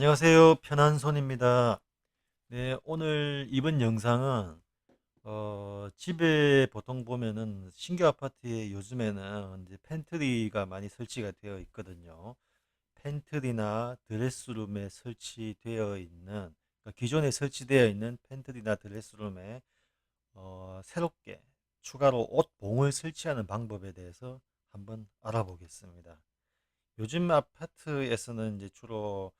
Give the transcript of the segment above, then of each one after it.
안녕하세요. 편한 손입니다. 네, 오늘 이번 영상은 어, 집에 보통 보면은 신규 아파트에 요즘에는 이제 팬트리가 많이 설치가 되어 있거든요. 팬트리나 드레스룸에 설치되어 있는 그러니까 기존에 설치되어 있는 팬트리나 드레스룸에 어, 새롭게 추가로 옷 봉을 설치하는 방법에 대해서 한번 알아보겠습니다. 요즘 아파트에서는 이제 주로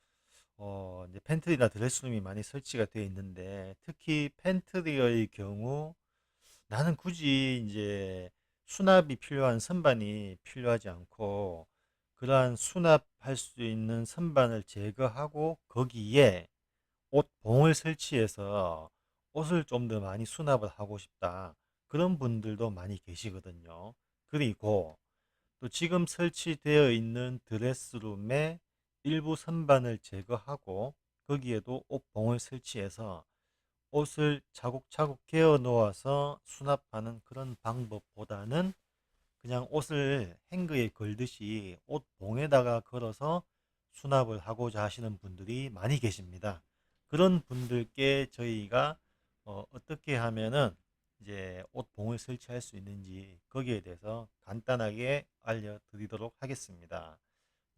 어, 이제 팬트리나 드레스룸이 많이 설치가 되어 있는데 특히 팬트리의 경우 나는 굳이 이제 수납이 필요한 선반이 필요하지 않고 그러한 수납할 수 있는 선반을 제거하고 거기에 옷봉을 설치해서 옷을 좀 더 많이 수납을 하고 싶다. 그런 분들도 많이 계시거든요. 그리고 또 지금 설치되어 있는 드레스룸에 일부 선반을 제거하고 거기에도 옷봉을 설치해서 옷을 차곡차곡 개어 놓아서 수납하는 그런 방법보다는 그냥 옷을 행거에 걸듯이 옷봉에다가 걸어서 수납을 하고자 하시는 분들이 많이 계십니다. 그런 분들께 저희가 어, 어떻게 하면은 이제 옷봉을 설치할 수 있는지 거기에 대해서 간단하게 알려드리도록 하겠습니다.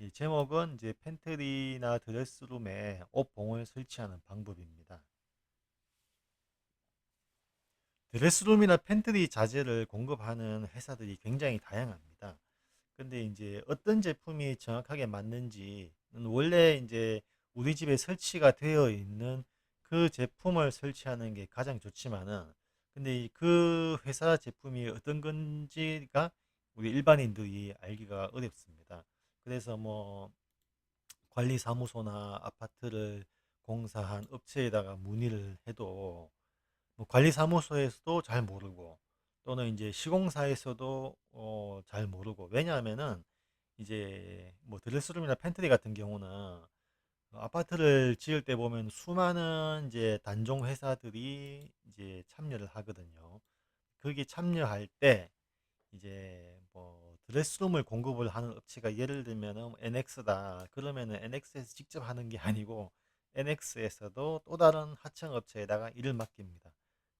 이 제목은 이제 팬트리나 드레스룸에 옷봉을 설치하는 방법입니다. 드레스룸이나 팬트리 자재를 공급하는 회사들이 굉장히 다양합니다. 근데 이제 어떤 제품이 정확하게 맞는지는 원래 이제 우리 집에 설치가 되어 있는 그 제품을 설치하는 게 가장 좋지만은 근데 그 회사 제품이 어떤 건지가 우리 일반인들이 알기가 어렵습니다. 그래서 뭐 관리사무소나 아파트를 공사한 업체에다가 문의를 해도 뭐 관리사무소에서도 잘 모르고 또는 이제 시공사에서도 어, 잘 모르고 왜냐하면은 이제 뭐 드레스룸이나 팬트리 같은 경우는 아파트를 지을 때 보면 수많은 이제 단종 회사들이 이제 참여를 하거든요. 거기 참여할 때 이제 뭐 드레스룸을 공급을 하는 업체가 예를 들면은 NX다. 그러면은 NX에서 직접 하는 게 아니고 NX에서도 또 다른 하청 업체에다가 일을 맡깁니다.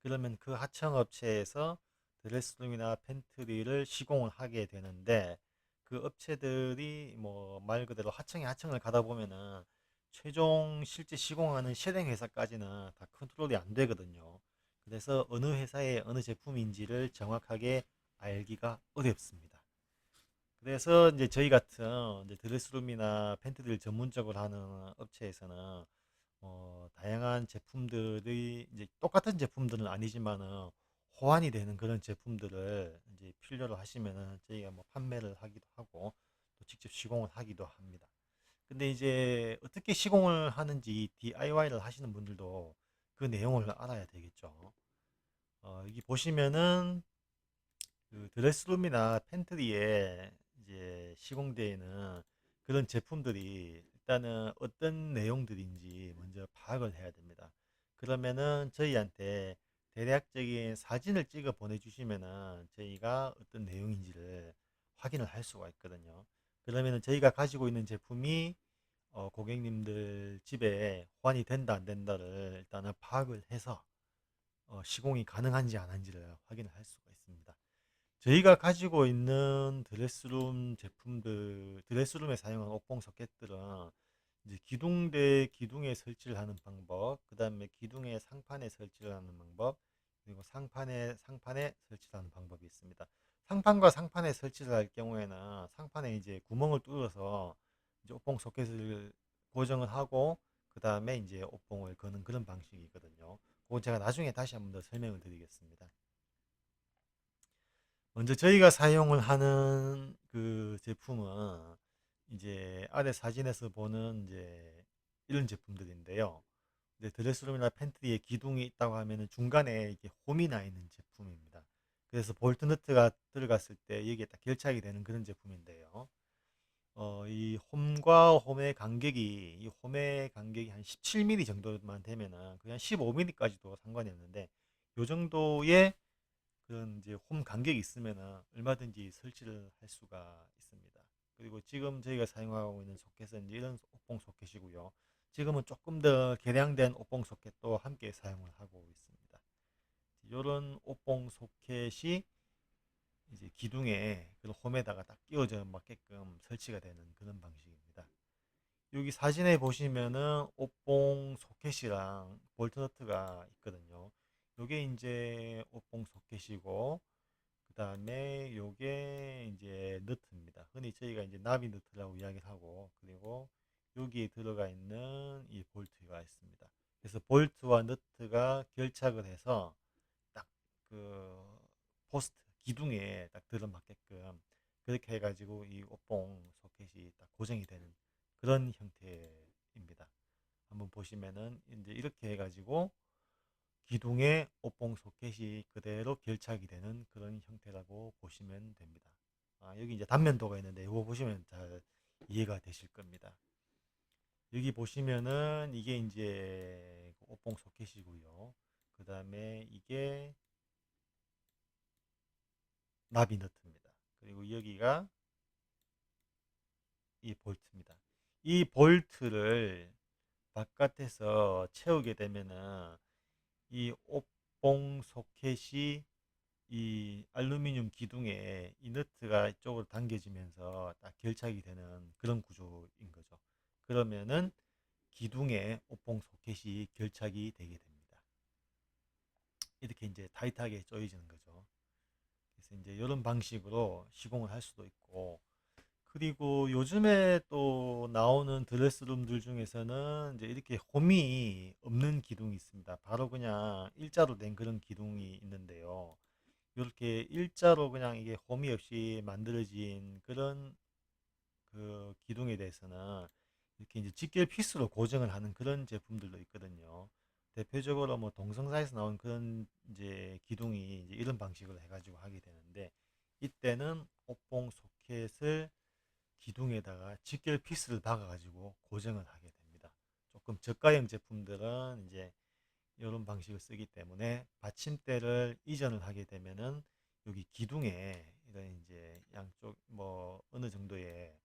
그러면 그 하청 업체에서 드레스룸이나 팬트리를 시공을 하게 되는데 그 업체들이 뭐 말 그대로 하청에 하청을 가다 보면은 최종 실제 시공하는 실행 회사까지는 다 컨트롤이 안 되거든요. 그래서 어느 회사의 어느 제품인지를 정확하게 알기가 어렵습니다. 그래서 이제 저희 같은 이제 드레스룸이나 팬트리를 전문적으로 하는 업체에서는 어, 다양한 제품들이 이제 똑같은 제품들은 아니지만은 호환이 되는 그런 제품들을 이제 필요로 하시면은 저희가 뭐 판매를 하기도 하고 또 직접 시공을 하기도 합니다. 근데 이제 어떻게 시공을 하는지 DIY를 하시는 분들도 그 내용을 알아야 되겠죠. 어, 여기 보시면은 그 드레스룸이나 팬트리에 이제 시공되어 있는 그런 제품들이 일단은 어떤 내용들인지 먼저 파악을 해야 됩니다. 그러면은 저희한테 대략적인 사진을 찍어 보내주시면은 저희가 어떤 내용인지를 확인을 할 수가 있거든요. 그러면은 저희가 가지고 있는 제품이 어, 고객님들 집에 호환이 된다 안 된다를 일단은 파악을 해서 어, 시공이 가능한지 안 한지를 확인을 할 수가 있습니다. 저희가 가지고 있는 드레스룸 제품들, 드레스룸에 사용한 옷봉 소켓들은 이제 기둥 대 기둥에 설치를 하는 방법, 그 다음에 기둥의 상판에 설치를 하는 방법, 그리고 상판에 상판에 설치를 하는 방법이 있습니다. 상판과 상판에 설치를 할 경우에는 상판에 이제 구멍을 뚫어서 이제 옷봉 소켓을 고정을 하고 그 다음에 이제 옷봉을 거는 그런 방식이거든요. 그건 제가 나중에 다시 한번 더 설명을 드리겠습니다. 먼저 저희가 사용을 하는 그 제품은 이제 아래 사진에서 보는 이제 이런 제품들인데요. 근데 드레스룸이나 팬트리에 기둥이 있다고 하면은 중간에 이게 홈이 나 있는 제품입니다. 그래서 볼트 너트가 들어갔을 때 여기에 딱 결착이 되는 그런 제품인데요. 어, 이 홈과 홈의 간격이 이 홈의 간격이 한 17mm 정도만 되면은 그냥 15mm까지도 상관이 없는데 요 정도의 그런 이제 홈 간격이 있으면은 얼마든지 설치를 할 수가 있습니다. 그리고 지금 저희가 사용하고 있는 소켓은 이런 옥봉 소켓이고요. 지금은 조금 더 개량된 옷봉 소켓도 함께 사용을 하고 있습니다. 이런 옷봉 소켓이 이제 기둥에 그 홈에다가 딱 끼워져 맞게끔 설치가 되는 그런 방식입니다. 여기 사진에 보시면은 옷봉 소켓이랑 볼트 너트가 있거든요. 요게 이제 옷봉 소켓이고 그 다음에 요게 이제 너트입니다. 흔히 저희가 이제 나비 너트라고 이야기를 하고 그리고 여기에 들어가 있는 이 볼트가 있습니다. 그래서 볼트와 너트가 결착을 해서 딱 그 포스트 기둥에 딱 들어맞게끔 그렇게 해가지고 이 옷봉 소켓이 딱 고정이 되는 그런 형태입니다. 한번 보시면은 이제 이렇게 해가지고 기둥에 옷봉 소켓이 그대로 결착이 되는 그런 형태라고 보시면 됩니다. 아, 여기 이제 단면도가 있는데 이거 보시면 잘 이해가 되실 겁니다. 여기 보시면은 이게 이제 옷봉 소켓이고요. 그 다음에 이게 나비 너트입니다. 그리고 여기가 이 볼트입니다. 이 볼트를 바깥에서 채우게 되면은 이 옷봉 소켓이 이 알루미늄 기둥에 이 너트가 이쪽으로 당겨지면서 딱 결착이 되는 그런 구조인 거죠. 그러면은 기둥에 옷봉 소켓이 결착이 되게 됩니다. 이렇게 이제 타이트하게 조여지는 거죠. 그래서 이제 이런 방식으로 시공을 할 수도 있고 그리고 요즘에 또 나오는 드레스룸들 중에서는 이제 이렇게 홈이 없는 기둥이 있습니다. 바로 그냥 일자로 된 그런 기둥이 있는데요. 이렇게 일자로 그냥 이게 홈이 없이 만들어진 그런 그 기둥에 대해서는 이렇게 이제 직결 피스로 고정을 하는 그런 제품들도 있거든요. 대표적으로 뭐 동성사에서 나온 그런 이제 기둥이 이제 이런 방식으로 해가지고 하게 되는데 이때는 옷봉 소켓을 기둥에다가 직결 피스를 박아가지고 고정을 하게 됩니다. 조금 저가형 제품들은 이제 이런 방식을 쓰기 때문에 받침대를 이전을 하게 되면은 여기 기둥에 이런 이제 양쪽 뭐 어느 정도의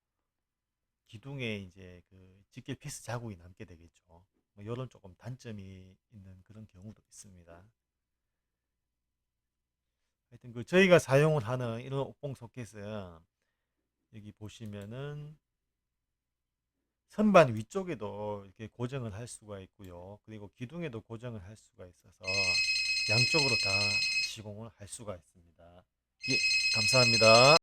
기둥에 이제 그 직결 피스 자국이 남게 되겠죠. 뭐 이런 조금 단점이 있는 그런 경우도 있습니다. 하여튼 그 저희가 사용을 하는 이런 옷봉 소켓은 여기 보시면은 선반 위쪽에도 이렇게 고정을 할 수가 있고요. 그리고 기둥에도 고정을 할 수가 있어서 양쪽으로 다 시공을 할 수가 있습니다. 예, 감사합니다.